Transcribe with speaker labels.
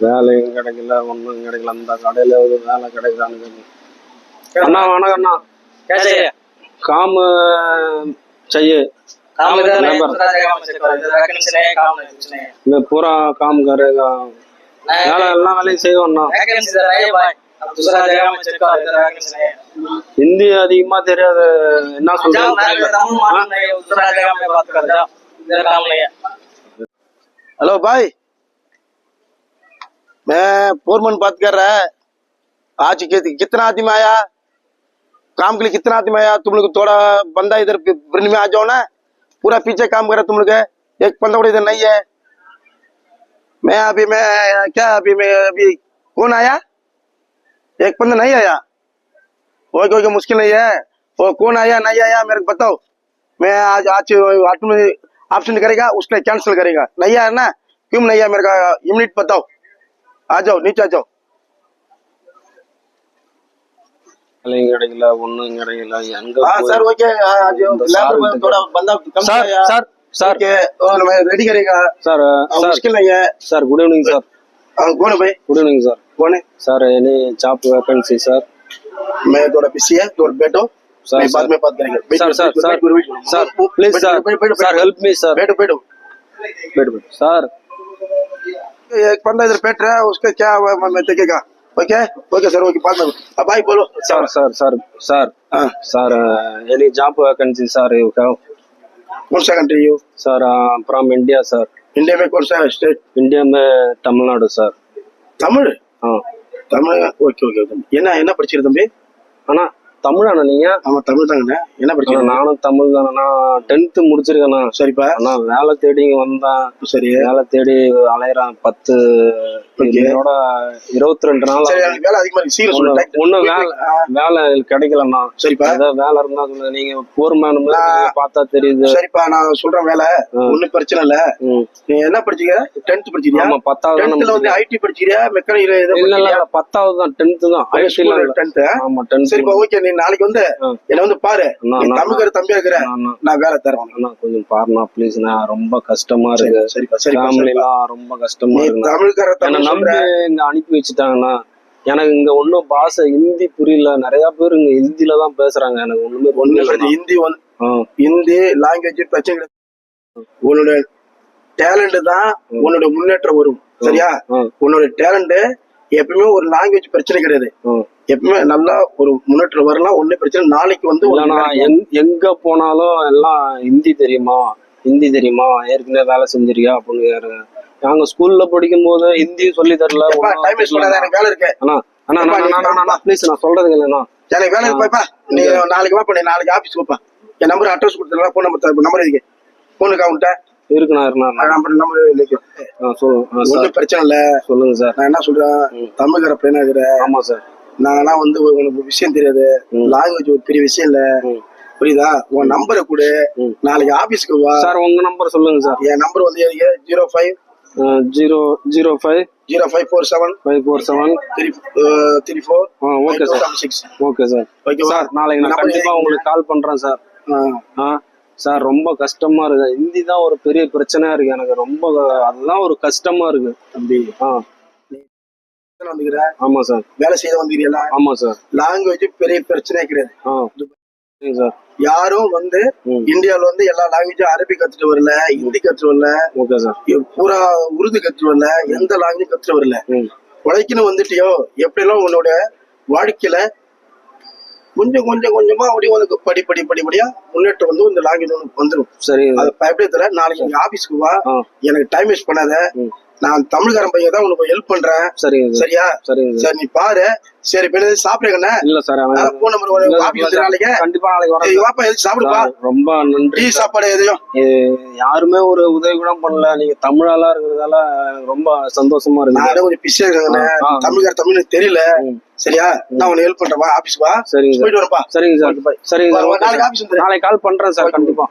Speaker 1: வேலையும் கிடைக்கல ஒன்றும் கிடைக்கல. அந்த கடையில ஒரு வேலை கிடைக்கலான்னு அண்ணா வணக்கம் அண்ணா. காமு செய்ய. பூரா காம் வேலை எல்லா வேலையும்
Speaker 2: செய்வோம்ண்ணா
Speaker 1: ஹிந்தி அதிகமா தெரியாது என்ன
Speaker 2: சொல்றேன் ஹலோ பாய். में
Speaker 3: फोरमैन बात कर रहा है। आज कितना आदमी आया? काम के लिए कितना आदमी आया? तुम लोग थोड़ा बंदा इधर ब्रिन में आ जाओ ना। पूरा पीछे काम कर रहा तुम लोग। एक கூட इधर नहीं है। मैं अभी, मैं, क्या अभी, मैं अभी, कौन आया? एक बंदा नहीं आया? ओके ओके मुश्किल नहीं है। वो कौन आया, नहीं आया, मेरे को बताओ। मैं आज आज ऑप्शन करेगा उसने कैंसिल करेगा। नहीं आया ना? क्यों नहीं आया मेरे का? यूनिट बताओ। आ जाओ नीचे आ जाओ। हाँ, सर ओके
Speaker 1: हाँ,
Speaker 3: थोड़ा बंदा कम गुड इवनिंग
Speaker 1: सर
Speaker 3: हाँ, कौन भाई?
Speaker 1: गुड इवनिंग सर
Speaker 3: कौन है?
Speaker 1: सर यानी चाप वैकेंसी सर।
Speaker 3: मैं थोड़ा बिज़ी है तो थोड़ा बैठो।
Speaker 1: सर
Speaker 3: बाद में बात करेंगे। Sir
Speaker 1: sir sir
Speaker 3: sir
Speaker 1: please
Speaker 3: sir. Sir
Speaker 1: help
Speaker 3: me
Speaker 1: sir
Speaker 3: बैठो बैठो बैठो। बैठो
Speaker 1: सर
Speaker 3: बंदा इधर बैठ रहा है उसका क्या हुआ मैं मैं देखेगा ओके ओके सर ओके बाद में अब भाई बोलो
Speaker 1: सर सर सर सर
Speaker 3: हाँ
Speaker 1: sir any job vacancy sir you have
Speaker 3: कौन सा कंट्री हो
Speaker 1: sir from India sir
Speaker 3: India में कौन सा स्टेट
Speaker 1: इंडिया में तमिलनाडु सर
Speaker 3: தமிழ்
Speaker 1: हाँ
Speaker 3: தமிழ் ஓகே ஓகே ஓகே என்ன என்ன படிச்சிரு தம்பி
Speaker 1: அண்ணா தமிழாண்ணா நீங்க?
Speaker 3: ஆமா தமிழ் தாங்கண்ணே என்ன படிச்சிரு
Speaker 1: நானும் தமிழ் தானே டென்த்து முடிச்சிருக்கேண்ணா.
Speaker 3: சரிப்பா.
Speaker 1: அண்ணா வேலை தேடி வந்தேன்.
Speaker 3: சரி.
Speaker 1: வேலை தேடி அலையறேன் பத்து. இதோட இருபத்தி ரெண்டு நாள்
Speaker 3: வேலை அதிகமா இருக்கு.
Speaker 1: வேலை வேலை கிடைக்கலண்ணா.
Speaker 3: சரிப்பா.
Speaker 1: ஏதாவது வேலை இருந்தா சொல்லுங்க. நீங்க போர் மேன்
Speaker 3: நான்-
Speaker 1: பார்த்தா தெரியுது.
Speaker 3: சரிப்பா நான் சொல்றேன் வேலை. ஒண்ணும் பிரச்சனை இல்ல. நீ என்ன படிச்சீங்க டென்த் படிச்சிருக்கியா
Speaker 1: ஆமா பத்தாவது தானே
Speaker 3: வந்து. ஐடி படிச்சிருக்கியா மெக்கானிக்கல்
Speaker 1: இல்ல பத்தாவது தான். டென்த்து தான். ஐடி
Speaker 3: டென்த்
Speaker 1: ஆமா டென்த்
Speaker 3: சரிப்பா ஓகே நீ நாளைக்கு வந்து. என்ன வந்து பாரு. தமிழ்கார தம்பியா இருக்கிற நான் வேலை தரேன்.
Speaker 1: அண்ணா கொஞ்சம் பாருண்ணா ப்ளீஸ்ண்ணா ரொம்ப கஷ்டமா இருக்கு.
Speaker 3: சரிப்பா சரிப்பா
Speaker 1: ஃபேமிலி
Speaker 3: சரிப்பா.
Speaker 1: எல்லாம் ரொம்ப கஷ்டமா
Speaker 3: நீ
Speaker 1: இருக்குண்ணா.
Speaker 3: தமிழ்கார தமிழ்
Speaker 1: நம்பி இங்க அனுப்பி வச்சுட்டாங்கண்ணா. எனக்கு இங்க ஒன்றும் பாஷை ஹிந்தி புரியல. நிறைய பேர் இங்க ஹிந்தில தான் பேசுறாங்க. எனக்கு ஒண்ணுமே
Speaker 3: ஒண்ணு ஹிந்தி வந்து ஹிந்தி லாங்குவேஜ் பிரச்சனை கிடையாது உன்னோட டேலண்ட் தான் உன்னோட முன்னேற்றம் வரும். சரியா? உன்னோட டேலண்ட் எப்பவுமே ஒரு லாங்குவேஜ் பிரச்சனை கிடையாது. எப்பவுமே நல்லா ஒரு முன்னேற்றம் வரலாம் ஒண்ணு பிரச்சனை நாளைக்கு வந்து
Speaker 1: எங்க போனாலும் எல்லாம் ஹிந்தி தெரியுமா? ஹிந்தி தெரியுமா? ஏற்கனவே வேலை செஞ்சிருக்கியா அப்படின்னு. நாங்க ஸ்கூல்ல படிக்கும் போது ஹிந்தி சொல்லி தரல
Speaker 3: வேலை இருக்கு.
Speaker 1: அண்ணா, அண்ணா, ப்ளீஸ் நான் சொல்றது இல்லைண்ணா.
Speaker 3: எனக்கு வேலை இருக்கு பாப்பா நீ நாளைக்கு வா பண்ணி நாளைக்கு ஆபீஸ் வாப்பா என் நம்பர் அட்ரஸ் கொடுத்துருவா போன் நம்பர் நம்பர் இருக்கு போனுக்கு அவன்கிட்ட.
Speaker 1: இருக்குண்ணா இருக்குண்ணா
Speaker 3: நம்பர் நம்பர் இருக்கு
Speaker 1: ஆ, சொல்லு. ஆ, சார்.
Speaker 3: ஒன்றும் பிரச்சனை இல்ல.
Speaker 1: சொல்லுங்க சார்.
Speaker 3: நான் என்ன சொல்றேன்? தமிழ்கார பையனா இருக்கிற
Speaker 1: ஆமா சார்.
Speaker 3: நாங்கெல்லாம் வந்து உனக்கு விஷயம் தெரியாது. லாங்குவேஜ் ஒரு பெரிய விஷயம் இல்ல. புரியுதா? உன் நம்பரை கொடு. நாளைக்கு ஆபீஸ்க்கு வா.
Speaker 1: சார் உங்க நம்பர் சொல்லுங்க சார்.
Speaker 3: என் நம்பர் வந்து zero five
Speaker 1: zero zero five
Speaker 3: zero five four seven
Speaker 1: five four seven
Speaker 3: three three four
Speaker 1: ஆ okay sir
Speaker 3: six
Speaker 1: okay sir
Speaker 3: ஓகேவா
Speaker 1: சார் நாளைக்கு நான்
Speaker 3: number
Speaker 1: கண்டிப்பா
Speaker 3: எழுதி-
Speaker 1: உங்களுக்கு கால் பண்றேன் சார்.
Speaker 3: ஆ.
Speaker 1: சார் ரொம்ப கஷ்டமா இருக்கு. ஹிந்தி தான் ஒரு பெரிய பிரச்சனையா இருக்கு எனக்கு. ரொம்ப அதுதான் ஒரு கஷ்டமா இருக்கு.
Speaker 3: தம்பி.
Speaker 1: ஆ.
Speaker 3: எத்தனை வந்துக்கிற?
Speaker 1: ஆமா சார்
Speaker 3: வேலை செய்ய வந்துக்கிறீங்களா
Speaker 1: ஆமா சார்
Speaker 3: லாங்குவேஜ் பெரிய பிரச்சனையே கிடையாது.
Speaker 1: ஆ. சார்
Speaker 3: யாரும் வந்து. இந்தியாவுல வந்து எல்லா லாங்குவேஜும் அரபி கத்துட்டு வரல ஹிந்தி கத்துட்டு வரல
Speaker 1: ஓகே சார்
Speaker 3: பூரா உருது கத்துட்டு வரல எந்த லாங்குவேஜ் கத்துட்டு வரல. உழைக்கணும் வந்துட்டியோ எப்படியெல்லாம் உன்னோட வாழ்க்கையில கொஞ்சம் கொஞ்சம் கொஞ்சமா அப்படியே உனக்கு படி படி படிப்படியா முன்னேற்றம் வந்து இந்த லாங்குவேஜ் உனக்கு வந்துடும்
Speaker 1: சரிங்க
Speaker 3: அது பயப்படே தர நாளைக்கு ஆபீஸ்க்கு வா. எனக்கு டைம் வேஸ்ட் பண்ணாத. நான் தமிழ்காரன் பையன் தான் உனக்கு ஹெல்ப் பண்றேன்.
Speaker 1: சரிங்க சார்.
Speaker 3: சரியா?
Speaker 1: சரிங்க சார்.
Speaker 3: சரி நீ பாரு. சரி இப்ப சாப்பிடுங்கண்ணே
Speaker 1: இல்ல சார் அவன்
Speaker 3: போன் நம்பர். நாளைக்கு
Speaker 1: கண்டிப்பா நாளைக்கு வரேன்
Speaker 3: வாப்பா எதுக்கு சாப்பிடுப்பா.
Speaker 1: ரொம்ப நன்றி.
Speaker 3: சாப்பாடு எதையும்
Speaker 1: யாருமே ஒரு உதவி கூட பண்ணல. நீங்க தமிழாளா இருக்கிறதால ரொம்ப சந்தோஷமா இருக்கு
Speaker 3: நானே கொஞ்சம் பிஸியா இருக்காங்கண்ணே. தமிழ்கார தமிழ் தெரியல. சரியா? நான் உனக்கு ஹெல்ப் பண்றேன் ஆபீஸ் வா.
Speaker 1: சரிங்க சார்.
Speaker 3: போயிட்டு வரப்பா
Speaker 1: சரிங்க சார். சரிங்க சார்.
Speaker 3: நாளைக்கு. ஆபீஸ்
Speaker 1: நாளைக்கு கால் பண்றேன் சார் கண்டிப்பா.